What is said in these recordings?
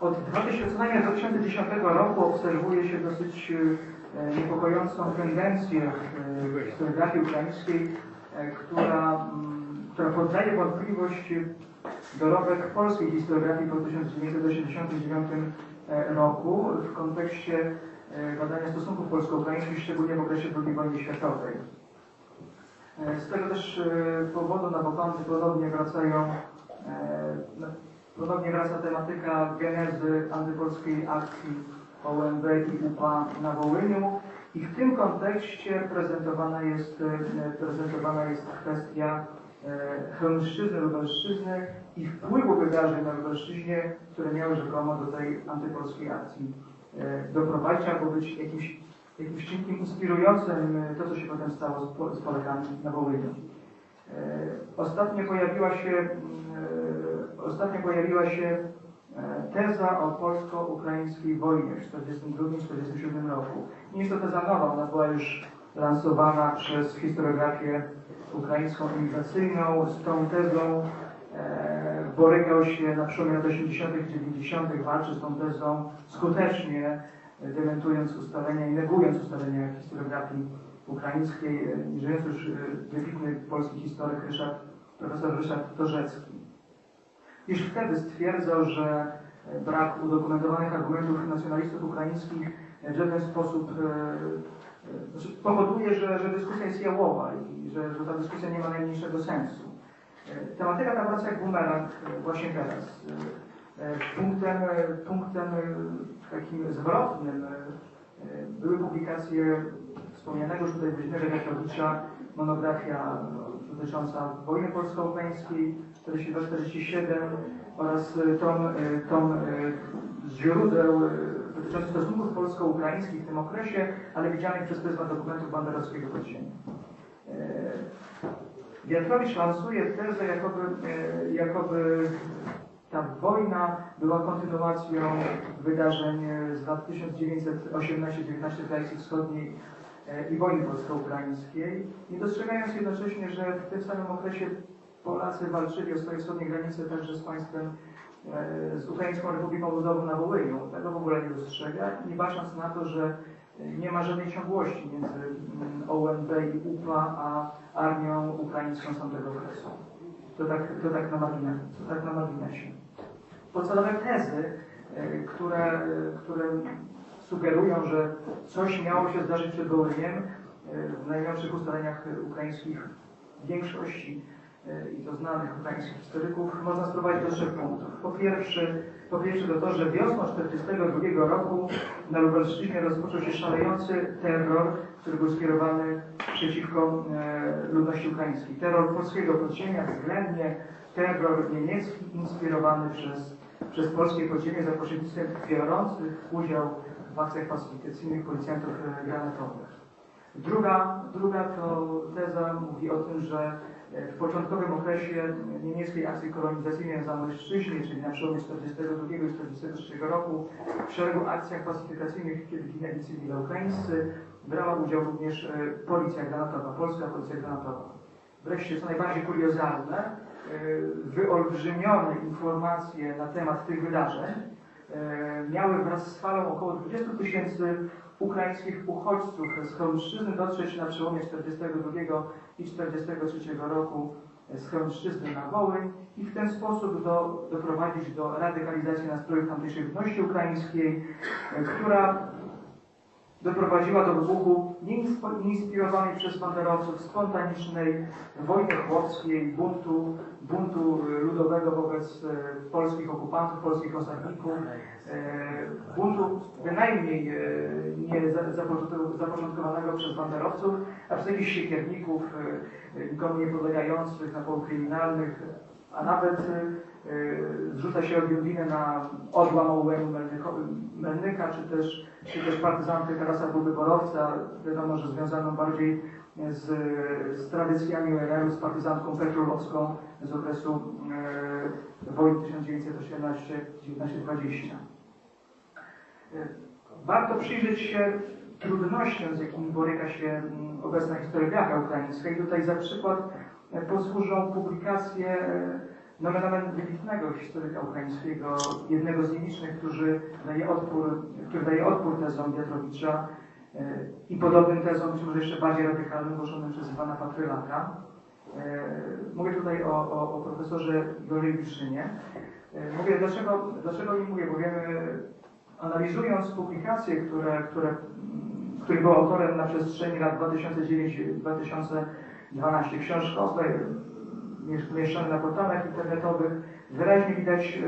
Od 2000, co najmniej 2010 roku obserwuje się dosyć e, niepokojącą tendencję w historiografii ukraińskiej, e, która, mm, która poddaje wątpliwość dorobek polskiej historiografii po 1989 e, roku w kontekście e, badania stosunków polsko-ukraińskich, szczególnie w okresie II wojny światowej. E, Z tego też e, powodu nawokońcy ponownie wracają, e, na- ponownie wraca tematyka genezy antypolskiej akcji OMB i UPA na Wołyniu i w tym kontekście prezentowana jest, e, prezentowana jest kwestia e, Chełmszczyzny, Lubelszczyzny i wpływu wydarzeń na Lubelszczyźnie, które miały rzekomo do tej antypolskiej akcji e, doprowadzić albo być jakimś, jakimś czynnikiem inspirującym to, co się potem stało z Polakami na Wołyniu. E, Ostatnio pojawiła się, mm, e, ostatnio pojawiła się e, teza o polsko-ukraińskiej wojnie w 1942-1947 roku. Nie jest to teza nowa, ona była już lansowana przez historiografię ukraińską imigracyjną. Z tą tezą borykał się na przełomie lat 80. i 90. walczy z tą tezą skutecznie, dementując ustalenia i negując ustalenia historiografii ukraińskiej. E, Żyjący już e, wybitny polski historyk Ryszard, profesor Ryszard Torzecki. Już wtedy stwierdzał, że e, brak udokumentowanych argumentów nacjonalistów ukraińskich w żaden sposób znaczy powoduje, że, że dyskusja jest jałowa i że, że ta dyskusja nie ma najmniejszego sensu. Tematyka ta wraca jak bumerang właśnie teraz. Punktem, punktem takim zwrotnym były publikacje wspomnianego już tutaj Wojciecha Wiatrowicza, monografia dotycząca wojny polsko-ukraińskiej 42-47 oraz e, tom, e, tom e, z źródeł dotyczących stosunków polsko-ukraińskich w tym okresie, ale widzianych przez pryzmat dokumentów banderowskiego podziemia. Wiatrowicz lansuje tezę, jakoby, jakoby ta wojna była kontynuacją wydarzeń z lat 1918-19 w Wschodniej i wojny polsko-ukraińskiej, nie dostrzegając jednocześnie, że w tym samym okresie Polacy walczyli o swoje wschodnie granice także z państwem, e, z Ukraińską Republiką Ludową na Wołyniu. Tego w ogóle nie dostrzega, nie bacząc na to, że e, nie ma żadnej ciągłości między mm, ONB i UPA a armią ukraińską z tamtego okresu. To tak, to tak na marginesie. Tak na. Podstawowe tezy, e, które, e, które sugerują, że coś miało się zdarzyć przed Wołyniem, e, w najnowszych ustaleniach ukraińskich większości e, i to znanych ukraińskich historyków, można sprowadzić do trzech punktów. Po pierwsze, po pierwsze do to, że wiosną 1942 roku na Lubelszczyźnie rozpoczął się szalejący terror, który był skierowany przeciwko e, ludności ukraińskiej. Terror polskiego podziemia, względnie terror niemiecki inspirowany przez, przez polskie podziemie za pośrednictwem biorących udział w akcjach pacyfikacyjnych policjantów e, granatowych. Druga, druga to teza mówi o tym, że e, w początkowym okresie niemieckiej akcji kolonizacyjnej na Zamojszczyźnie, czyli na przełomie 1942 i 1943 roku, w szeregu akcjach pacyfikacyjnych, kiedy ginęli cywile ukraińscy, brała udział również e, policja granatowa, polska policja granatowa. Wreszcie, co najbardziej kuriozalne, wyolbrzymione informacje na temat tych wydarzeń miały wraz z falą około 20 tysięcy ukraińskich uchodźców z Chełmszczyzny dotrzeć na przełomie 42 i 43 roku z Chełmszczyzny na Wołyń i w ten sposób do, doprowadzić do radykalizacji nastrojów tamtejszej ludności ukraińskiej, e, która doprowadziła do wybuchu nieinspirowanej przez banderowców spontanicznej wojny chłopskiej, buntu, buntu ludowego wobec e, polskich okupantów, polskich osadników, e, buntu bynajmniej e, nie za- zapoczątkow- zapoczątkowanego przez banderowców, a przez jakichś siekierników, nikomu nie podlegających, na polu kryminalnych, a nawet zrzuca się odrobinę na odłam OUN Melnyka, czy też, czy też partyzanty Tarasa Wyborowca, wiadomo, że związaną bardziej z, z tradycjami URL-u, z partyzantką Petrolowską z okresu e, wojny 1918-1920. E, Warto przyjrzeć się trudnościom, z jakimi boryka się mm, obecna historiografia ukraińska i tutaj za przykład posłużą publikacje nomen omen wybitnego historyka ukraińskiego, jednego z nielicznych, którzy daje odpór, który daje odpór tezom Piotrowicza e, i podobnym tezom, czy może jeszcze bardziej radykalnym, głoszonym przez Iwana Patrylaka. E, Mówię tutaj o, o, o profesorze Igorie Wiszynie. E, Mówię, dlaczego, dlaczego nie mówię, bo wiemy, analizując publikacje, które, które, mm, których był autorem na przestrzeni lat 2009-2012, książkowe, umieszczone na portalach internetowych, wyraźnie widać,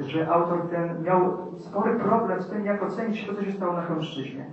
e, że autor ten miał spory problem z tym, jak ocenić to, co się stało na Chełmszczyźnie.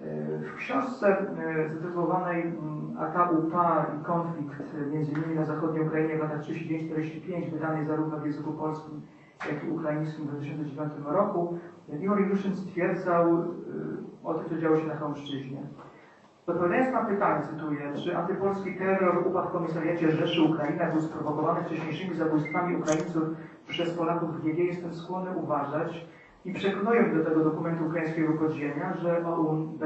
E, W książce e, zatytułowanej mm, AK-UPA i konflikt między innymi na zachodniej Ukrainie w latach 39-45, wydanej zarówno w języku polskim, jak i ukraińskim w 2009 roku, Igor Juszyn stwierdzał o tym, co działo się na Chełmszczyźnie. Odpowiadając na pytanie, cytuję, czy antypolski terror upadł w komisariacie Rzeszy Ukraina był sprowokowany wcześniejszymi zabójstwami Ukraińców przez Polaków w GG, jestem skłonny uważać i przekonuję do tego dokumentu ukraińskiego podziemia, że OUN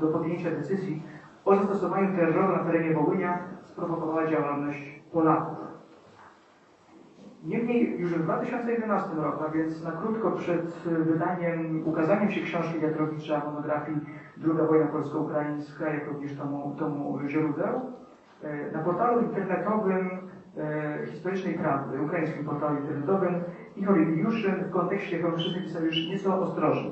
do podjęcia decyzji o zastosowaniu terroru na terenie Wołynia sprowokowała działalność Polaków. Niemniej już w 2011 roku, a więc na krótko przed wydaniem, ukazaniem się książki Wiatrowicza, monografii Druga wojna polsko-ukraińska, jak również tomu, tomu źródeł, y, na portalu internetowym y, Historycznej Prawdy, ukraińskim portalu internetowym, Igor Juszyn w kontekście Chełmszczyzny pisał już nieco ostrożnie.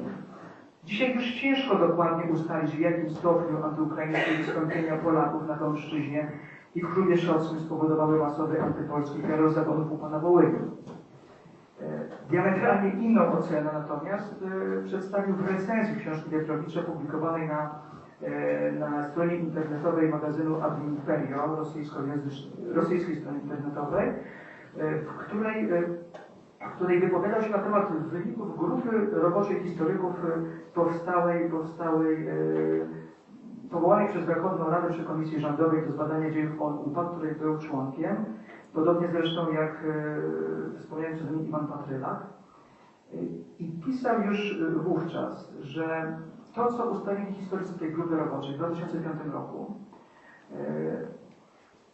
Dzisiaj już ciężko dokładnie ustalić, w jakim stopniu antyukraińskie wystąpienia Polaków na Chełmszczyźnie i w Królie Szockim spowodowały masowy antypolski terror UPA na Wołyniu. E, Diametralnie inną ocenę natomiast e, przedstawił w recenzji książki Piotrowicza publikowanej na, e, na stronie internetowej magazynu Ad Imperio, rosyjskiej strony internetowej, w której, w której wypowiadał się na temat wyników grupy roboczej historyków powstałej, powstałej powołanej przez Werchowną Radę przy Komisji Rządowej do zbadania dziejów ONU-PA, której był członkiem, podobnie zresztą jak e, wspomniałem przeze mnie Iwan Patrylak. E, I pisał już e, wówczas, że to, co ustalili historycy grupy roboczej w 2005 roku,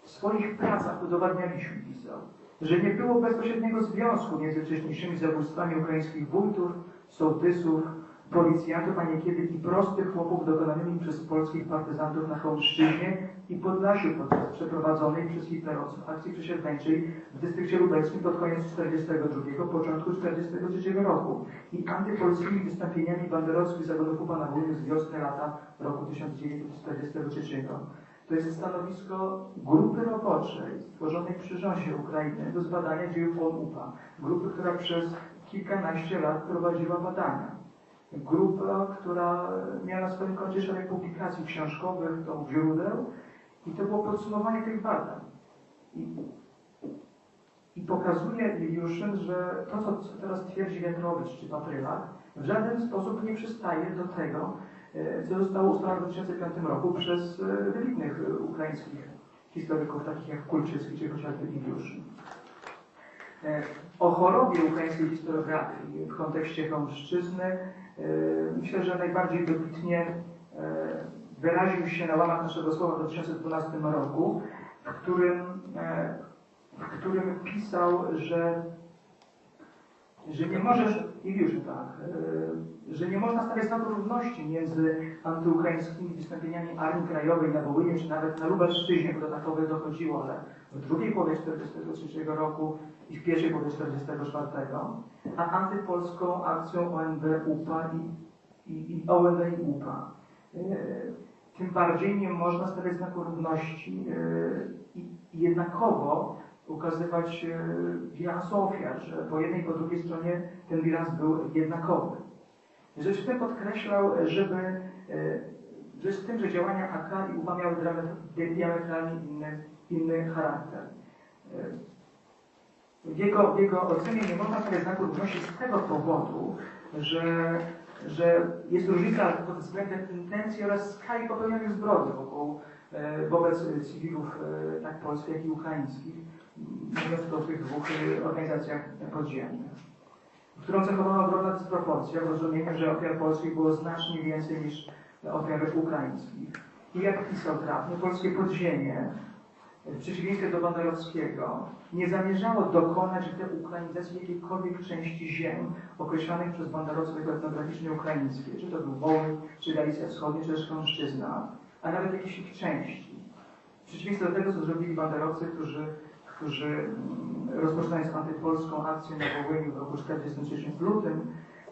w swoich pracach udowadnialiśmy, pisał, że nie było bezpośredniego związku między wcześniejszymi zabójstwami ukraińskich wójtów, sołtysów, policjantów, a niekiedy i prostych chłopów dokonanymi przez polskich partyzantów na Chełmszczyźnie i Podlasiu podczas przeprowadzonej przez hitlerowców akcji przesiedleńczej w dystrykcie lubelskim pod koniec 1942, początku 1943 roku i antypolskimi wystąpieniami banderowskich zagonów UPA na Wołyniu z wiosny lata roku 1943. To jest stanowisko grupy roboczej stworzonej przy rządzie Ukrainy do zbadania dziejów ONU-PA. Grupy, która przez kilkanaście lat prowadziła badania. Grupa, która miała na swoim koncie szereg publikacji książkowych, to źródeł i to było podsumowanie tych badań. I, i pokazuje Juszyn, że to, co, teraz twierdzi Wiatrowicz czy Patrylak, w żaden sposób nie przystaje do tego, e, co zostało ustalone w 2005 roku przez e, wybitnych e, ukraińskich historyków, takich jak Kulczycki czy chociażby Iliuszyn. E, O chorobie ukraińskiej historiografii w kontekście Chełmszczyzny e, myślę, że najbardziej dobitnie wyraził się na łamach naszego słowa w 2012 roku, w którym, e, w którym pisał, że że nie możesz, i już tak, e, że nie można stawiać znaku równości między antyukraińskimi wystąpieniami Armii Krajowej na Wołyniu, czy nawet na Lubelszczyźnie, bo do takowych dochodziło, ale w drugiej połowie 1943 roku i w pierwszej połowie 1944, a antypolską akcją ONB UPA i, i, i ONB i UPA. E, Tym bardziej nie można stawiać znaku równości e, i, jednakowo ukazywać e, bilans ofiar, że po jednej i po drugiej stronie ten bilans był jednakowy. Tym podkreślał, żeby e, rzecz w tym, że działania AK i UPA miały diametralnie inny, inny charakter. E, W jego, w jego ocenie nie można stawiać znaku równości z tego powodu, że, że jest różnica pod względem intencji oraz skali popełnionych zbrodni wokół, e, wobec cywilów e, tak polskich, jak i ukraińskich, mówiąc o tych dwóch e, organizacjach podziemnych, którą cechowała ogromna dysproporcja w rozumieniu, że ofiar polskich było znacznie więcej niż ofiar ukraińskich. I jak pisał trafnie, polskie podziemie w przeciwieństwie do Banderowskiego, nie zamierzało dokonać deukranizacji jakiejkolwiek części ziem określanych przez banderowców jako etnograficznie ukraińskie, czy to był Wołyń, czy Galicja Wschodnia, czy też a nawet jakiejś ich części. W przeciwieństwie do tego, co zrobili banderowcy, którzy, którzy mm, rozpoczynając antypolską akcję na Wołyniu w roku 1943 w lutym,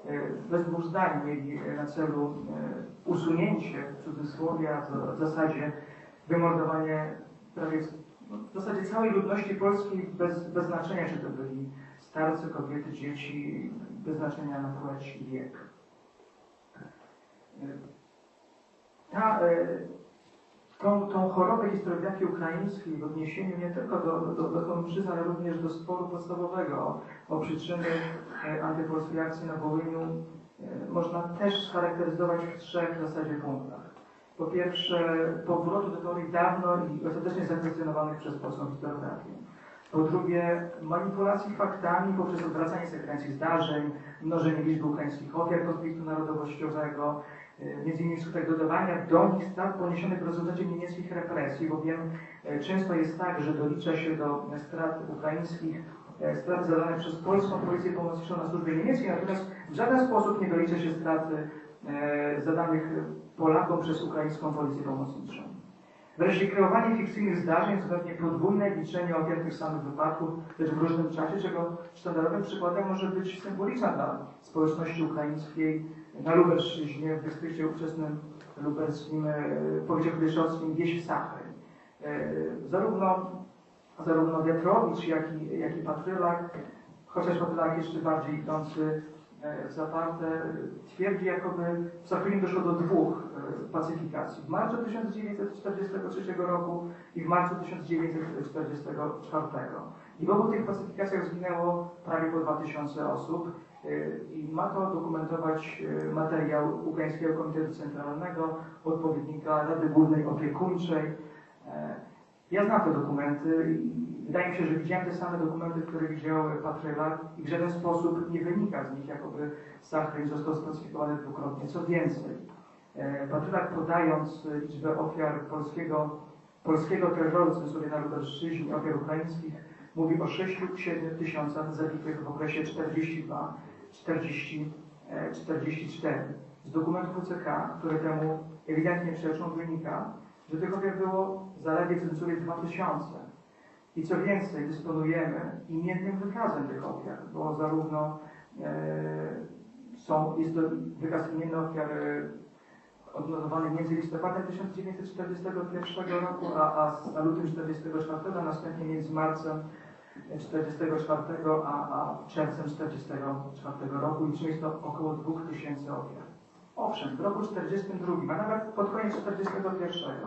e, bez dwóch zdań mieli na celu e, usunięcie w cudzysłowie, a w zasadzie wymordowanie prawie w zasadzie całej ludności polskiej bez, bez znaczenia, czy to byli starcy, kobiety, dzieci, bez znaczenia na płeć i wiek. Ta, e, tą, tą chorobę historiografii ukraińskiej w odniesieniu nie tylko do, do, do ale również do sporu podstawowego o przyczyny e, antypolskiej akcji na Wołyniu e, można też scharakteryzować w trzech w zasadzie punktach. Po pierwsze, powrotu do teorii dawno i ostatecznie zakwestionowanych przez polską historiografię. Po drugie, manipulacji faktami poprzez odwracanie sekwencji zdarzeń, mnożenie liczby ukraińskich ofiar konfliktu narodowościowego, e, między innymi wskutek dodawania do nich strat poniesionych w rezultacie niemieckich represji, bowiem e, często jest tak, że dolicza się do strat ukraińskich e, straty zadane przez polską policję pomocniczą na służbie niemieckiej, natomiast w żaden sposób nie dolicza się straty zadanych Polakom przez ukraińską policję pomocniczą. Wreszcie kreowanie fikcyjnych zdarzeń, co pewnie podwójne liczenie ofiar tych samych wypadków, lecz w różnym czasie, czego sztandarowym przykładem może być symboliczna dla społeczności ukraińskiej na Lubelszczyźnie, w dystrykcie ówczesnym lubelskim, e, powiecie kudryszowskim, wieś w Sachry. E, zarówno, zarówno Wiatrowicz, jak i, jak i Patrylak, chociaż Patrylak jeszcze bardziej idący E, zaparte twierdzi, jakoby w Sachrynie doszło do dwóch e, pacyfikacji. W marcu 1943 roku i w marcu 1944. I w obu tych pacyfikacjach zginęło prawie po 2000 osób e, i ma to dokumentować materiał Ukraińskiego Komitetu Centralnego, odpowiednika Rady Głównej Opiekuńczej. Ja znam te dokumenty i wydaje mi się, że widziałem te same dokumenty, które widział Patrylak i w żaden sposób nie wynika z nich, jakoby Sachryn został spacyfikowany dwukrotnie. Co więcej, e, Patrylak podając liczbę ofiar polskiego, polskiego terroru cenzury na Lubelszczyźnie, ofiar ukraińskich, mówi o 6-7 tysiącach zabitych w okresie 42 40, 44. Z dokumentów UCK, które temu ewidentnie przeczą, wynika, ofiar było zaledwie cenzury 2000. I co więcej, dysponujemy imiennym wykazem tych ofiar, bo zarówno e, są, jest to wykaz imienny ofiar e, odnotowany między listopadem 1941 roku, a, a z lutem 1944, a następnie między marcem 1944 a, a czerwcem 1944 roku. Liczymy jest to około 2000 ofiar. Owszem, w roku 1942, a nawet pod koniec 1941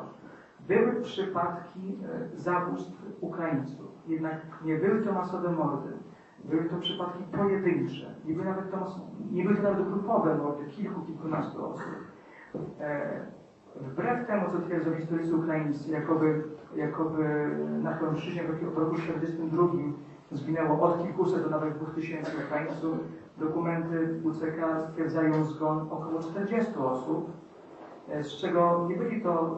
były przypadki e, zabójstw Ukraińców, jednak nie były to masowe mordy. Były to przypadki pojedyncze, nie były, nawet to, nie były to nawet grupowe mordy, kilku, kilkunastu osób. E, wbrew temu, co twierdzą historycy ukraińscy, jakoby, jakoby na Krążczyźnie w roku 1942 zginęło od kilkuset do nawet dwóch tysięcy Ukraińców, dokumenty UCK stwierdzają zgon około 40 osób, e, z czego nie byli to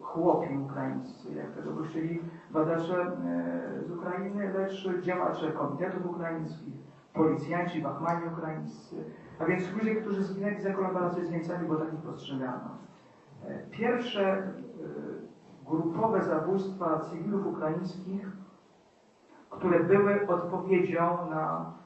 chłopi ukraińscy, jak tego chcieli badacze e, z Ukrainy, lecz działacze komitetów ukraińskich, policjanci, wachmani ukraińscy, a więc ludzie, którzy zginęli za kolaborację z Niemcami, bo takich postrzegano. E, pierwsze e, grupowe zabójstwa cywilów ukraińskich, które były odpowiedzią na E,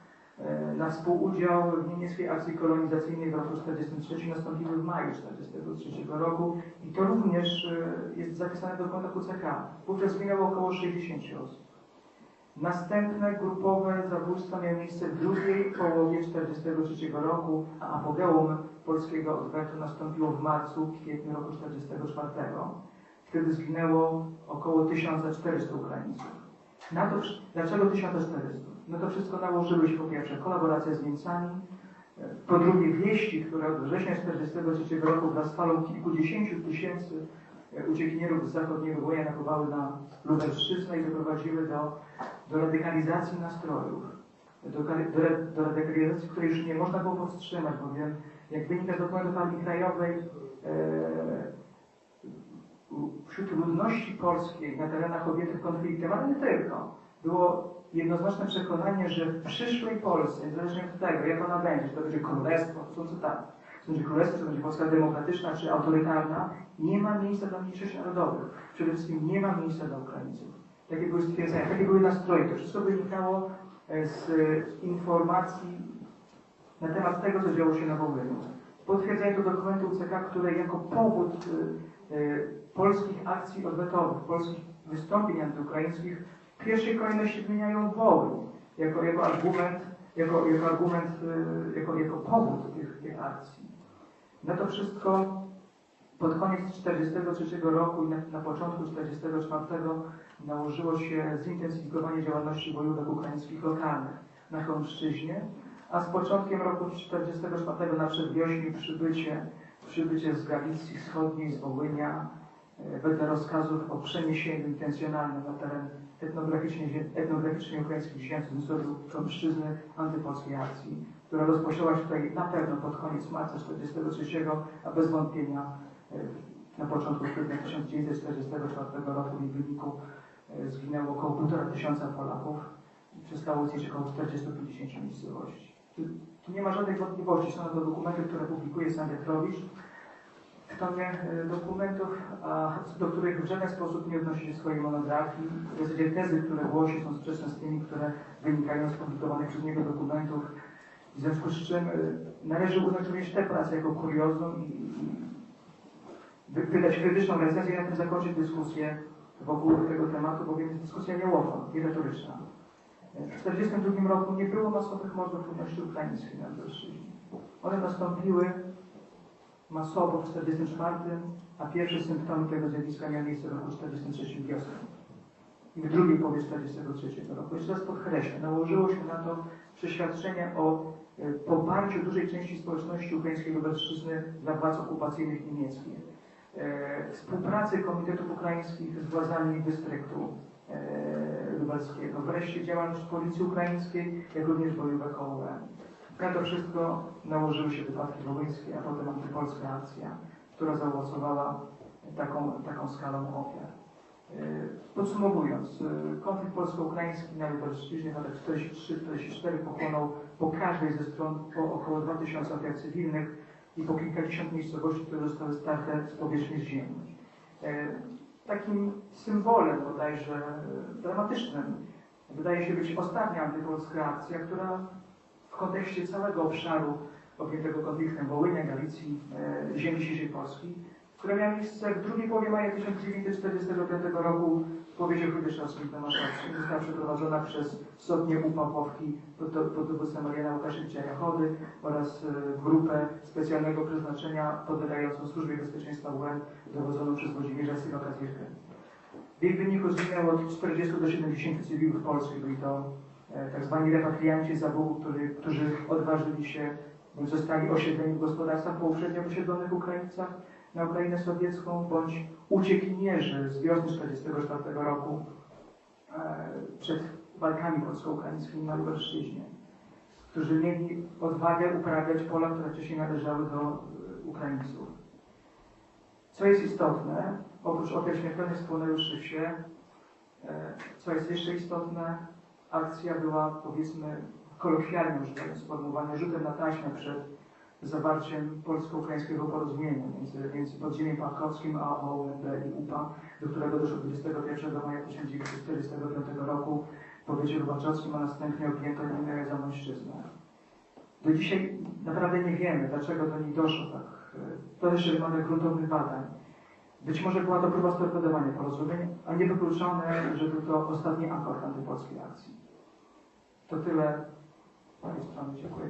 na współudział w niemieckiej akcji kolonizacyjnej w roku 1943 nastąpiły w maju 1943 roku i to również e, jest zapisane w dokumentach UCK. Wówczas zginęło około 60 osób. Następne grupowe zabójstwa miały miejsce w drugiej połowie 1943 roku, a apogeum polskiego odwetu nastąpiło w marcu, kwietniu roku 1944. Wtedy zginęło około 1400 Ukraińców. Na to, dlaczego 1400? No to wszystko nałożyły się po pierwsze kolaboracja z Niemcami, po drugie wieści, które od września 1943 roku wraz z falą kilkudziesięciu tysięcy e, uciekinierów z zachodniego boja napływały na Lubelszczyznę i doprowadziły do, do radykalizacji nastrojów. Do, do, do radykalizacji, której już nie można było powstrzymać, bowiem jak wynika z dokumentów Armii Krajowej, e, wśród ludności polskiej na terenach objętych konfliktem, ale nie tylko, było jednoznaczne przekonanie, że w przyszłej Polsce, niezależnie od tego, jak ona będzie, czy to będzie królestwo, to są cytaty, czy to będzie królestwo, czy to będzie Polska demokratyczna, czy autorytarna, nie ma miejsca dla mniejszości narodowych. Przede wszystkim nie ma miejsca dla Ukraińców. Takie były stwierdzenia, takie były nastroje. To wszystko wynikało e, z informacji na temat tego, co działo się na Wołyniu. Potwierdzają to dokumenty UCK, które jako powód e, e, polskich akcji odwetowych, polskich wystąpień antyukraińskich w pierwszej kolejności wymieniają Wołyń jako, jako argument, jako, jako, argument e, jako, jako powód tych, tych akcji. Na to wszystko pod koniec 1943 roku i na, na początku 1944 nałożyło się zintensyfikowanie działalności bojówek ukraińskich lokalnych na Chełmszczyźnie, a z początkiem roku 1944 na przedwiośniu przybycie, przybycie z Galicji Wschodniej, z Wołynia, e, wedle rozkazów o przeniesieniu intencjonalnym na teren etnograficznie, etnograficznie ukraińskich ziem z Chełmszczyzny antypolskiej akcji, która rozpoczęła się tutaj na pewno pod koniec marca 1943, a bez wątpienia e, na początku kwietnia 1944 roku w wyniku e, zginęło około 1,5 tysiąca Polaków i przestało istnieć około 40-50 miejscowości. Tu, tu nie ma żadnej wątpliwości, są to dokumenty, które publikuje sam Piotrowicz w tomie dokumentów, a do których w żaden sposób nie odnosi się swojej monografii. W zasadzie tezy, które głosi są sprzeczne z tymi, które wynikają z publikowanych przez niego dokumentów. W związku z czym e, należy uznać również te prace jako kuriozum i, i wy- wydać krytyczną recenzję i na tym zakończyć dyskusję wokół tego tematu, bowiem jest dyskusja niełowa i retoryczna. W 1942 roku nie było masowych mordów ludności ukraińskiej na Lubelszczyźnie. One nastąpiły masowo w 1944, a pierwsze symptomy tego zjawiska miały miejsce w roku 1943 wiosną i w drugiej połowie 1943 roku. Jeszcze raz podkreślę, nałożyło się na to przeświadczenie o e, poparciu dużej części społeczności ukraińskiej Lubelszczyzny dla władz okupacyjnych niemieckich, e, współpracy komitetów ukraińskich z władzami dystryktu e, lubelskiego, wreszcie działalność policji ukraińskiej, jak również bojówek OUN. Na to wszystko nałożyły się wypadki wołyńskie, a potem antypolska akcja, która zaowocowała taką, taką skalą ofiar. E, Podsumowując, e, konflikt polsko-ukraiński na Lubelszczyźnie w latach 43-44 pochłonął po każdej ze stron po około 2000 ofiar cywilnych i po kilkadziesiąt miejscowości, które zostały starte z powierzchni ziemi. E, Takim symbolem bodajże dramatycznym wydaje się być ostatnia antypolska akcja, która kontekście całego obszaru objętego konfliktem Wołynia, Galicji, e, ziemi dzisiejszej Polski, która miała miejsce w drugiej połowie maja 1945 roku w powiecie chrubieszowskim na Maszawskim. Została przeprowadzona przez Sotnię U Pawłowki pod, pod dowództwem Mariana Łukaszewicza Jachody oraz e, grupę specjalnego przeznaczenia podlegającą Służbie Bezpieczeństwa UN dowodzoną przez Włodzimierza Syroka-Zirkę. W jej wyniku zginęło od 40 do 70 cywilów polskich. Byli to tak zwani repatrianci z Zabugu, którzy, którzy odważyli się, bądź zostali osiedleni w gospodarstwach po uprzednio wysiedlonych Ukraińcach na Ukrainę sowiecką, bądź uciekinierzy z wiosny 1944 roku e, przed walkami polsko-ukraińskimi na Lubelszczyźnie, którzy mieli odwagę uprawiać pola, które wcześniej należały do e, Ukraińców. Co jest istotne, oprócz ofiar śmiertelnych spłonęłszy się, e, co jest jeszcze istotne, akcja była powiedzmy kolokwialnie używanym sformułowania rzutem na taśmę przed zawarciem polsko-ukraińskiego porozumienia między, między podziemiem pankowskim a OUNB i UPA, do którego doszło 21 maja 1945 roku w powiecie lubaczowskim, a następnie objęto nim Zamojszczyznę. Do dzisiaj naprawdę nie wiemy, dlaczego do niej doszło tak. To jeszcze wymaga gruntownych badań. Być może była to próba storpedowania porozumień, a niewykluczone, że był to ostatni akord antypolskiej akcji. To tyle. Dziękuję.